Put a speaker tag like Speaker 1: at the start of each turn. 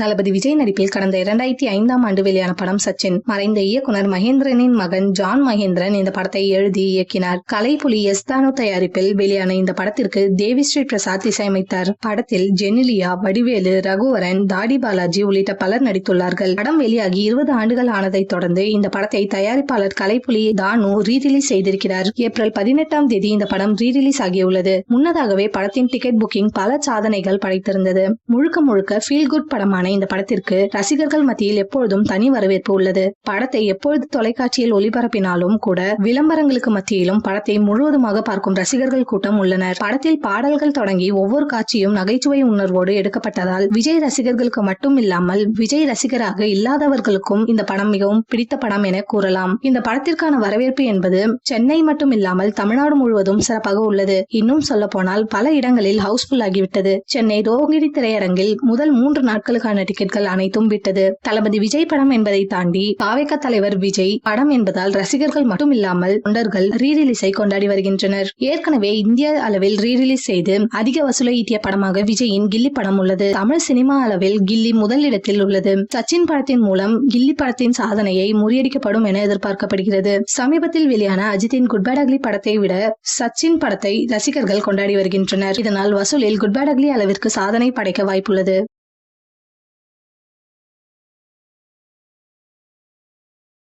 Speaker 1: தளபதி விஜய் நடிப்பில் கடந்த இரண்டாயிரத்தி ஐந்தாம் ஆண்டு வெளியான படம் சச்சின். மறைந்த இயக்குனர் மகேந்திரனின் மகன் ஜான் மகேந்திரன் இந்த படத்தை எழுதி இயக்கினார். கலைப்புலி எஸ் தானு தயாரிப்பில் வெளியான இந்த படத்திற்கு தேவிஸ்ரீ பிரசாத் இசையமைத்தார். படத்தில் ஜெனிலியா வடிவேலு ரகுவரன் தாடி பாலாஜி உள்ளிட்ட பலர் நடித்துள்ளார்கள். படம் வெளியாகி இருபது ஆண்டுகள் ஆனதைத் தொடர்ந்து இந்த படத்தை தயாரிப்பாளர் கலைப்புலி தானு ரீரிலீஸ் செய்திருக்கிறார். ஏப்ரல் பதினெட்டாம் தேதி இந்த படம் ரீரிலீஸ் ஆகியுள்ளது. முன்னதாகவே படத்தின் டிக்கெட் புக்கிங் பல சாதனைகள் படைத்திருந்தது. முழுக்க முழுக்க ஃபீல் குட் படமான இந்த படத்திற்கு ரசிகர்கள் மத்தியில் எப்பொழுதும் தனி வரவேற்பு உள்ளது. படத்தை எப்பொழுது தொலைக்காட்சியில் ஒளிபரப்பினாலும் கூட விளம்பரங்களுக்கு மத்தியிலும் படத்தை முழுவதுமாக பார்க்கும் ரசிகர்கள் கூட்டம் உள்ளனர். படத்தில் பாடல்கள் தொடங்கி ஒவ்வொரு காட்சியும் நகைச்சுவை உணர்வோடு எடுக்கப்பட்டதால் விஜய் ரசிகர்களுக்கு மட்டும் இல்லாமல் விஜய் ரசிகராக இல்லாதவர்களுக்கும் இந்த படம் மிகவும் பிடித்த படம் என கூறலாம். இந்த படத்திற்கான வரவேற்பு என்பது சென்னை மட்டும் இல்லாமல் தமிழ்நாடு முழுவதும் சிறப்பாக உள்ளது. இன்னும் சொல்ல போனால் பல இடங்களில் ஹவுஸ்ஃபுல் ஆகிவிட்டது. சென்னை ரோகிணி திரையரங்கில் முதல் மூன்று நாட்களுக்கான டிக்கெட்கள் அனைத்தும் விட்டது. தளபதி விஜய் படம் என்பதை தாண்டி பாவேக தலைவர் விஜய் படம் என்பதால் ரசிகர்கள் மட்டும் இல்லாமல் தொண்டர்கள் ரீரிலீஸை கொண்டாடி வருகின்றனர். ஏற்கனவே இந்திய அளவில் ரீரிலீஸ் செய்து அதிக வசூலை ஈட்டிய படமாக விஜயின் கில்லி படம் உள்ளது. தமிழ் சினிமா அளவில் கில்லி முதலிடத்தில் உள்ளது. சச்சின் படத்தின் மூலம் கில்லி படத்தின் சாதனையை முறியடிக்கப்படும் என எதிர்பார்க்கப்படுகிறது. சமீபத்தில் வெளியான அஜித்தின் குட் பேட் அக்லி படத்தை விட சச்சின் படத்தை ரசிகர்கள் கொண்டாடி வருகின்றனர். இதனால் வசூலில் குட் பேட் அக்லி அளவிற்கு சாதனை படைக்க வாய்ப்புள்ளது.